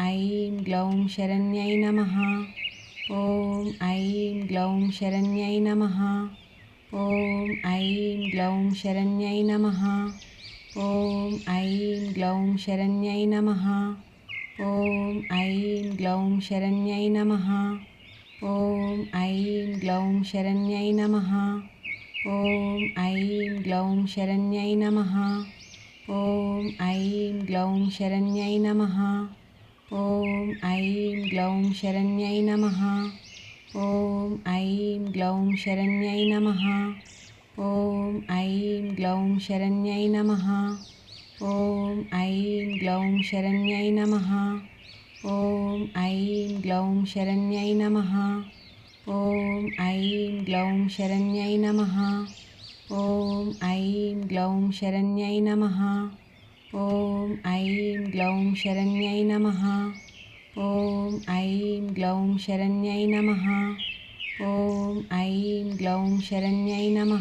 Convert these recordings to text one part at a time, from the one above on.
ఐం గ్లౌం శరణ్యై నమ. ఓం ఐం గ్లౌం శరణ్యై నమ. ఓం ఐం గ్లౌం శరణ్యై నమ. ఓం ఐం గ్లౌం శరణ్యై నమ. ఓం ఐం గ్లౌం శరణ్యై నమ. ఓం ఐం గ్లౌం శరణ్యై నమ. ఓం ఐం గ్లౌం శరణ్యై నమ. ఓం ఐం గ్లౌం శరణ్యై నమ. ఓం ఐం గ్లౌం శరణ్యై నమ. ఓం ఐం గ్లౌం శరణ్యై నమ. ఓం ఐం గ్లౌం శరణ్యై నమ. ఓం ఐం గ్లౌం శరణ్యై నమ. ఓం ఐం గ్లౌం శరణ్యై నమ. ఓం ఐం గ్లౌం శరణ్యై నమ. ఓం ఐం గ్లౌం శరణ్యై నమ. ఓం ఐం గ్లౌం శరణ్యై నమ. ఓం ఐం గ్లౌం శరణ్యై నమ. ఓం ఐం గ్లౌం శరణ్యై నమ.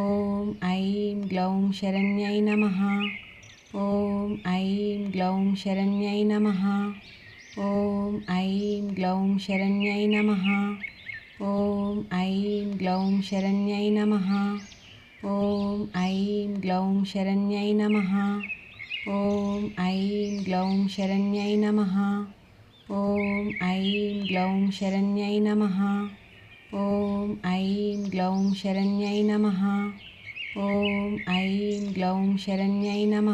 ఓం ఐం గ్లౌం శరణ్యై నమ. ఓం ఐం గ్లౌం శరణ్యై నమ. ఓం ఐం గ్లౌం శరణ్యై నమ. ఓం ఐం గ్లౌం శరణ్యై నమ. ఓం ఐం గ్లౌం శరణ్యై నమ. ఓం ఐం గ్లౌం శరణ్యై నమ. ఓం ఐం గ్లౌం శరణ్యై నమ. ఓం ఐం గ్లౌం శరణ్యై నమ. ఓం ఐం గ్లౌం శరణ్యై నమ.